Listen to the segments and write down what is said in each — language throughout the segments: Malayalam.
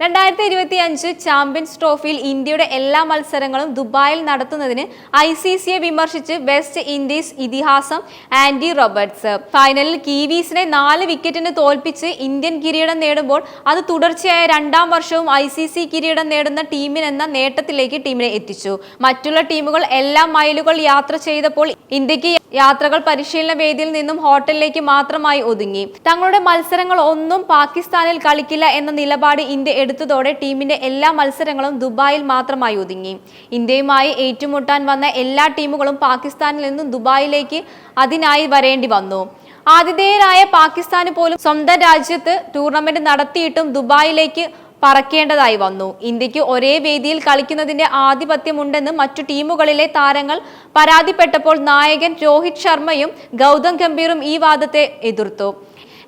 രണ്ടായിരത്തി ഇരുപത്തി അഞ്ച് ചാമ്പ്യൻസ് ട്രോഫിയിൽ ഇന്ത്യയുടെ എല്ലാ മത്സരങ്ങളും ദുബായിൽ നടത്തുന്നതിന് ഐ സി സിയെ വിമർശിച്ച് വെസ്റ്റ് ഇൻഡീസ് ഇതിഹാസം ആൻഡി റോബർട്ട്സ് ഫൈനലിൽ കീവീസിനെ നാല് വിക്കറ്റിന് തോൽപ്പിച്ച് ഇന്ത്യൻ കിരീടം നേടുമ്പോൾ അത് തുടർച്ചയായ രണ്ടാം വർഷവും ഐ സി സി കിരീടം നേടുന്ന ടീമിനെന്ന നേട്ടത്തിലേക്ക് ടീമിനെ എത്തിച്ചു. മറ്റുള്ള ടീമുകൾ എല്ലാ മൈലുകൾ യാത്ര ചെയ്തപ്പോൾ ഇന്ത്യയ്ക്ക് യാത്രകൾ പരിശീലന വേദിയിൽ നിന്നും ഹോട്ടലിലേക്ക് മാത്രമായി ഒതുങ്ങി. തങ്ങളുടെ മത്സരങ്ങൾ ഒന്നും പാകിസ്ഥാനിൽ കളിക്കില്ല എന്ന നിലപാട് ഇന്ത്യ എടുത്തതോടെ ടീമിന്റെ എല്ലാ മത്സരങ്ങളും ദുബായിൽ മാത്രമായി ഒതുങ്ങി. ഇന്ത്യയുമായി ഏറ്റുമുട്ടാൻ വന്ന എല്ലാ ടീമുകളും പാകിസ്ഥാനിൽ നിന്നും ദുബായിലേക്ക് അതിനായി വരേണ്ടി വന്നു. ആതിഥേയരായ പാകിസ്ഥാന് പോലും സ്വന്തം രാജ്യത്ത് ടൂർണമെന്റ് നടത്തിയിട്ടും ദുബായിലേക്ക് പറക്കേണ്ടതായി വന്നു. ഇന്ത്യയ്ക്ക് ഒരേ വേദിയിൽ കളിക്കുന്നതിന്റെ ആധിപത്യമുണ്ടെന്ന് മറ്റു ടീമുകളിലെ താരങ്ങൾ പരാതിപ്പെട്ടപ്പോൾ നായകൻ രോഹിത് ശർമ്മയും ഗൗതം ഗംഭീറും ഈ വാദത്തെ എതിർത്തു.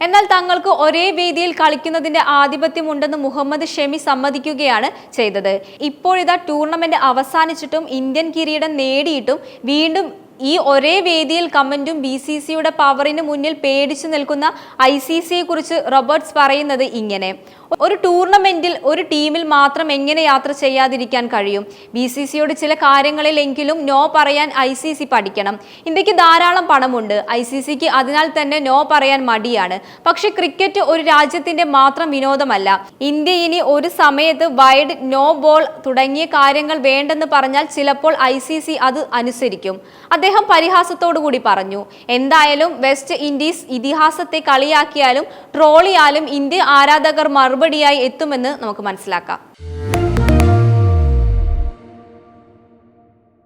എന്നാൽ തങ്ങൾക്ക് ഒരേ വേദിയിൽ കളിക്കുന്നതിന്റെ ആധിപത്യമുണ്ടെന്ന് മുഹമ്മദ് ഷെമി സമ്മതിക്കുകയാണ് ചെയ്തത്. ഇപ്പോഴിതാ ടൂർണമെന്റ് അവസാനിച്ചിട്ടും ഇന്ത്യൻ കിരീടം നേടിയിട്ടും വീണ്ടും ഈ ഒരേ വേദിയിൽ കമന്റും ബി സി സിയുടെ പവറിന് മുന്നിൽ പേടിച്ചു നിൽക്കുന്ന ഐ സി സിയെ കുറിച്ച് റോബർട്ട്സ് പറയുന്നത് ഇങ്ങനെ. ഒരു ടൂർണമെന്റിൽ ഒരു ടീമിൽ മാത്രം എങ്ങനെ യാത്ര ചെയ്യാതിരിക്കാൻ കഴിയും? ബി സി സിയോട് ചില കാര്യങ്ങളിലെങ്കിലും നോ പറയാൻ ഐ സി സി പഠിക്കണം. ഇന്ത്യയ്ക്ക് ധാരാളം പണമുണ്ട്. ഐ സി സിക്ക് അതിനാൽ തന്നെ നോ പറയാൻ മടിയാണ്. പക്ഷെ ക്രിക്കറ്റ് ഒരു രാജ്യത്തിന്റെ മാത്രം വിനോദമല്ല. ഇന്ത്യ ഇനി ഒരു സമയത്ത് വൈഡ് നോ ബോൾ തുടങ്ങിയ കാര്യങ്ങൾ വേണ്ടെന്ന് പറഞ്ഞാൽ ചിലപ്പോൾ ഐ സി സി അത് അനുസരിക്കും. അദ്ദേഹം പരിഹാസത്തോടുകൂടി പറഞ്ഞു എന്തായാലും വെസ്റ്റ് ഇൻഡീസ് ഇതിഹാസത്തെ കളിയാക്കിയാലും ട്രോളിയാലും ഇന്ത്യ ആരാധകർ മറുപടിയായി എത്തുമെന്ന് നമുക്ക് മനസ്സിലാക്കാം.